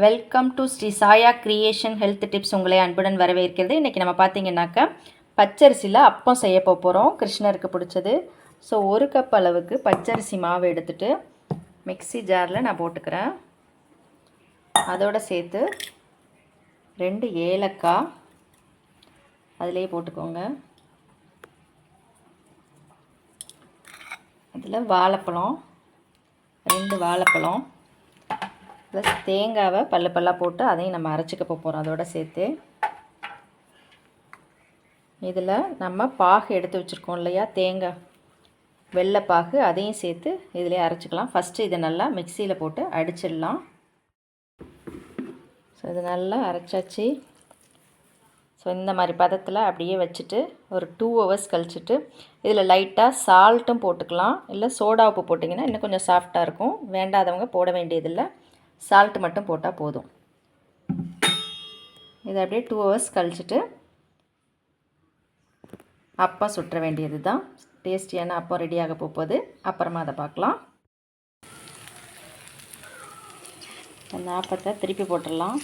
Welcome to Sri சாயா creation health tips உங்களை அன்புடன் வரவேற்கிறது. இன்றைக்கி நம்ம பார்த்தீங்கன்னாக்கா பச்சரிசியில் அப்பம் செய்ய போகிறோம் கிருஷ்ணருக்கு பிடிச்சது. ஸோ ஒரு கப் அளவுக்கு பச்சரிசி மாவு எடுத்துகிட்டு மிக்ஸி ஜாரில் நான் போட்டுக்கிறேன். அதோடு சேர்த்து ரெண்டு ஏலக்காய் அதிலே போட்டுக்கோங்க. அதில் வாழைப்பழம் ரெண்டு வாழைப்பழம். ப்ளஸ் தேங்காவை பல்லு பல்லாக போட்டு அதையும் நம்ம அரைச்சிக்க போகிறோம் அதோட சேர்த்து. இதில் நம்ம பாகு எடுத்து வச்சுருக்கோம் இல்லையா? தேங்காய். வெள்ளைப்பாகு அதையும் சேர்த்து இதிலே அரைச்சிக்கலாம். ஃபஸ்ட்டு இதை நல்லா மிக்சியில் போட்டு அடிச்சிடலாம். ஸோ இது நல்லா அரைச்சாச்சு. ஸோ இந்த மாதிரி பதத்தில் அப்படியே வச்சுட்டு ஒரு டூ ஹவர்ஸ் கழிச்சிட்டு இதில் லைட்டாக சால்ட்டும் போட்டுக்கலாம். இல்லை சோடா உப்பு போட்டிங்கன்னா இன்னும் கொஞ்சம் சாஃப்டாக இருக்கும். வேண்டாதவங்க போட வேண்டியதில்லை. சால்ட் மட்டும் போட்டால் போதும். இதை அப்படியே டூ ஹவர்ஸ் கழிச்சிட்டு அப்பம் சுற்ற வேண்டியது தான் டேஸ்டியான அப்பம் ரெடியாக போகுது அப்புறமா அதை பார்க்கலாம். அந்த ஆப்பத்தை திருப்பி போட்டுடலாம்.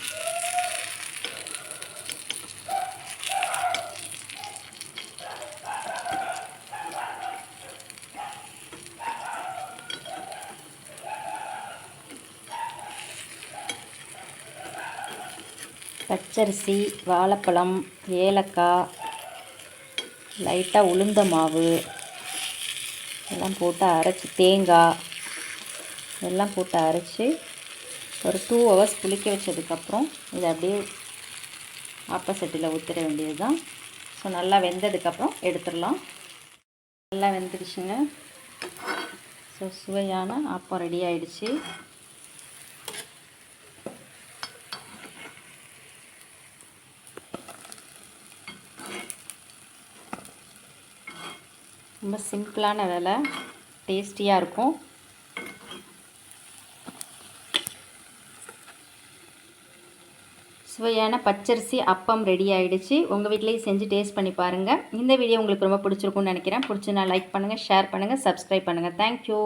பச்சரிசி வாழைப்பழம் ஏலக்காய் லைட்டாக உளுந்த மாவு எல்லாம் போட்டு அரைச்சி தேங்காய் எல்லாம் போட்டு அரைச்சி ஒரு டூ ஹவர்ஸ் புளிக்க வச்சதுக்கப்புறம் இதை அப்படியே ஆப்போசிட்டில் ஊற்றிட வேண்டியது தான் ஸோ நல்லா வெந்ததுக்கப்புறம் எடுத்துடலாம். நல்லா வெந்துடுச்சுங்க. ஸோ சுவையான ஆப்பம் ரெடி ஆகிடுச்சு ரொம்ப சிம்பிளான வேலை. டேஸ்டியாக இருக்கும். சுவையான பச்சரிசி அப்பம் ரெடி ஆகிடுச்சு உங்கள் வீட்லேயும் செஞ்சு டேஸ்ட் பண்ணி பாருங்கள் இந்த வீடியோ உங்களுக்கு ரொம்ப பிடிச்சிருக்கும்னு நினைக்கிறேன். பிடிச்சினா லைக் பண்ணுங்கள் ஷேர் பண்ணுங்கள் சப்ஸ்கிரைப் பண்ணுங்கள் தேங்க்யூ